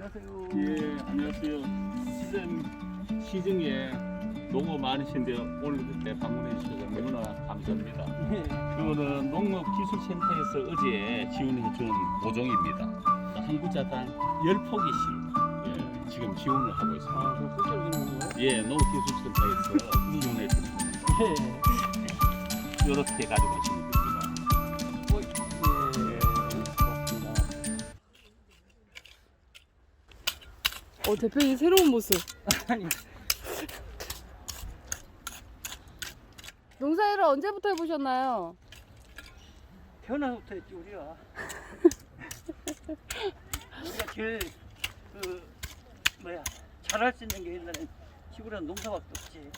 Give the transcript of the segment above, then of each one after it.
안녕하세요. 예, 안녕하세요. 시즌 시중에 농어 많으신데 오늘 이렇게 방문해 주셔서 너무나 감사합니다. 네. 그거는 농업기술센터에서 어제 지원해 준 모종입니다. 한 구자당 10포기씩 예, 지금 지원을 하고 있습니다. 아, 저 꽃게 주는 거예요? 예, 농업기술센터에서 지원해 줍니다. 네. 이렇게 가지고 가시면 됩니다. 어, 어, 대표님 새로운 모습. 아니, 농사일을 언제부터 해보셨나요? 태어나서부터 했지, 우리가. 우리가 제일, 그, 뭐야, 잘할 수 있는 게 옛날엔 시골에는 농사밖에 없지.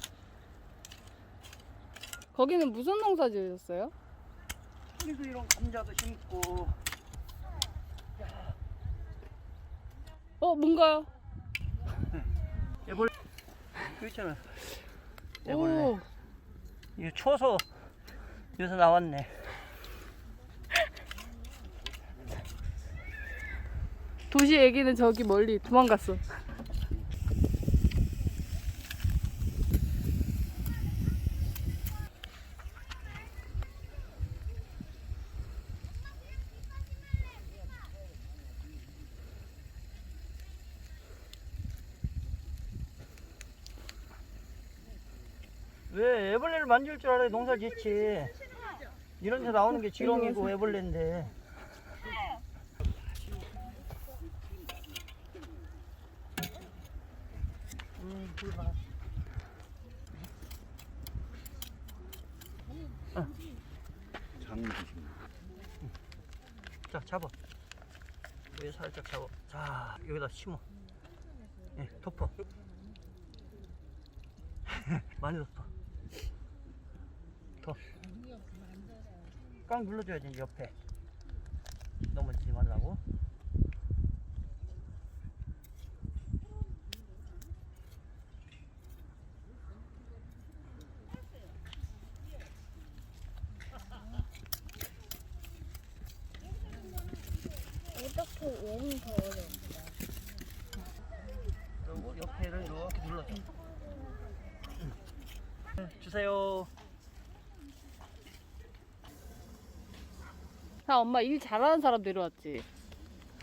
거기는 무슨 농사 지으셨어요? 우리도 이런 감자도 심고, 어, 뭔가요? 애벌, 그 있잖아. 애벌레. 오, 이거 추워서 여기서 나왔네. 도시 애기는 저기 멀리 도망갔어. 왜 애벌레를 만질 줄 알아야 농사 짓지. 이런 데 나오는 게 지렁이고 애벌레인데. 음, 불 봐. 자, 잡아. 위에 살짝 잡아. 자, 여기다 심어. 예, 덮어. 많이 덮어. 더. 꽉 눌러줘야지, 이제 옆에. 넘어지지 말라고. 어떻게 얘는 더 어려워? 그리고 옆에를 이렇게 눌러줘. 네, 주세요. 자, 엄마 일 잘하는 사람 데려왔지.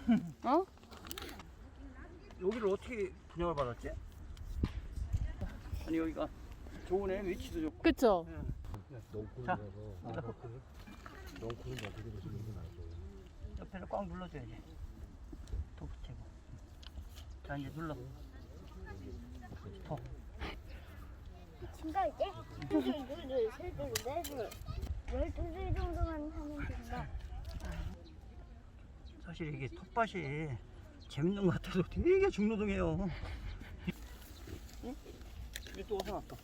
어? 여기를 어떻게 분양을 받았지? 아니 여기가 좋으네 위치도 좋고. 그쵸? 자, 옆에를 꽉 눌러줘야지. 더 붙이고. 자 이제 눌러. 더. 친가 이제 둘, 둘, 둘, 셋, 둘, 넷, 둘, 열두 줄 정도만 하면 된다. 사실 이게 텃밭이 재밌는 것 같아도 되게 중노동해요. 응? 이게 또 어디서 났어?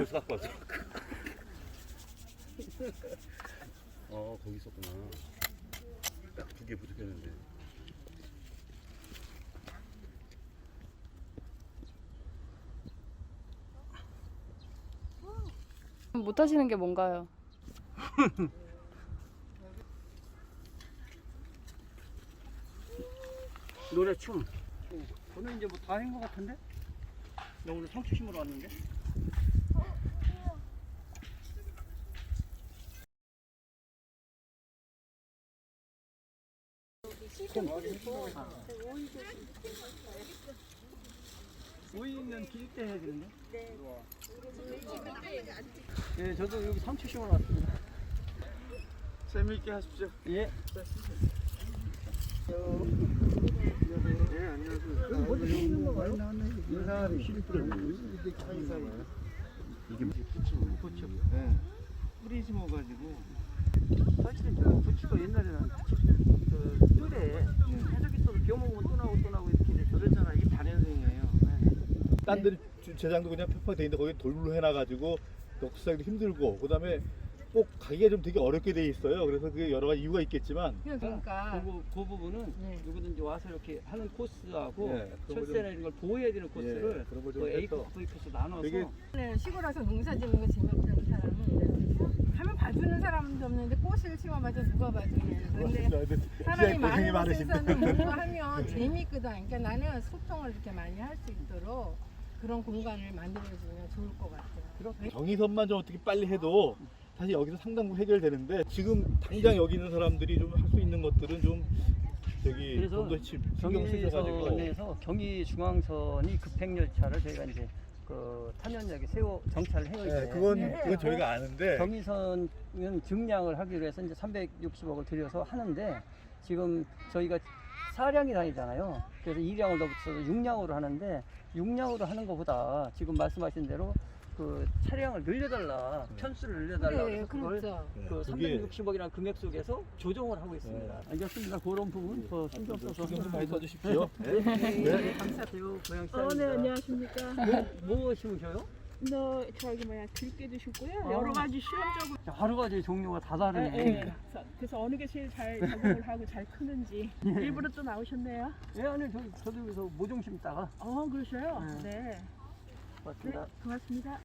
어디서 갖고 왔어? 어, 거기 있었구나. 딱 두 개 부족했는데. 못 하시는 게 뭔가요? 노래 춤. 저는 이제 뭐 다 한 것 같은데? 나 오늘 상추 심으러 왔는데? 오이는 기를 때 해야 되는데? 네. 저도 여기 상추 심으러 왔습니다. 재미있게 하십시오. 예. 이게 부추. 뿌리 심어가지고 사실은 저 부추가 옛날에는 그 뜰에 해적 있어도 비워 먹으면 또 나오고 또 나오고 이렇게 그랬잖아. 이게 다년생이에요. 딴 데는 주- 제장도 그냥 페퍼 돼 있는데 거기 돌로 해놔가지고 녹수하기도 힘들고 그다음에 꼭 가기가 좀 되게 어렵게 돼 있어요. 그래서 그게 여러 가지 이유가 있겠지만 그러니까. 그, 부- 그 부분은 네. 누구든지 와서 이렇게 하는 코스하고 예, 그런 거 철새나 이런 걸 보호해야 되는 코스를 예, 그런 거좀 그 A 해서 코스, B 코스 나눠서 되게 는 시골 와서 농사 짓는 거 재미없다는 사람은 이제 하면 봐주는 사람도 없는데 꽃을 심어봐도 누가 봐주냐. 근데 근데 사람이 진짜 고생이 많은 많으신데. 곳에서는 뭔가 하면 재미있거든. 그러니까 나는 소통을 이렇게 많이 할 수 있도록 그런 공간을 만들어주면 좋을 것 같아요. 경의선만 좀 어떻게 빨리 해도 사실 여기서 상당부 해결되는데 지금 당장 여기 있는 사람들이 좀 할 수 있는 것들은 좀 저기 그래서 좀더 신경 쓰셔가지고 경의선에서 경의중앙선이 급행 열차를 저희가 이제 그 탄현역에 세워 정차를 해요. 이제. 네, 그건 네. 그건 저희가 아는데 경의선은 증량을 하기로 해서 이제 360억을 들여서 하는데 지금 저희가 사량이 다니잖아요. 그래서 2량을 더 붙여서 6량으로 하는데 6량으로 하는 것보다 지금 말씀하신 대로 그 차량을 늘려달라 편수를 늘려달라 그래, 그래서 그걸 그렇죠. 네, 그 그게 360억이라는 금액 속에서 조정을 하고 있습니다. 알겠습니다. 그런 부분 더 신경 써서 신경 좀 많이 써주십시오. 네, 네. 감사해요. 고양시장입니다. 어, 네, 안녕하십니까. 뭐, 뭐 심으셔요? 너 저기 뭐야 들깨도 심고요. 아. 여러 가지 실험적으로. 여러 가지 종류가 다 예, 다르네. 예. 그래서, 그래서 어느 게 제일 잘 적응을 하고 잘 크는지 일부러 또 나오셨네요. 예, 아니 저, 저도 여기서 모종 심다가 어, 그러셔요. 네. 네. 왔습니다. 고맙습니다.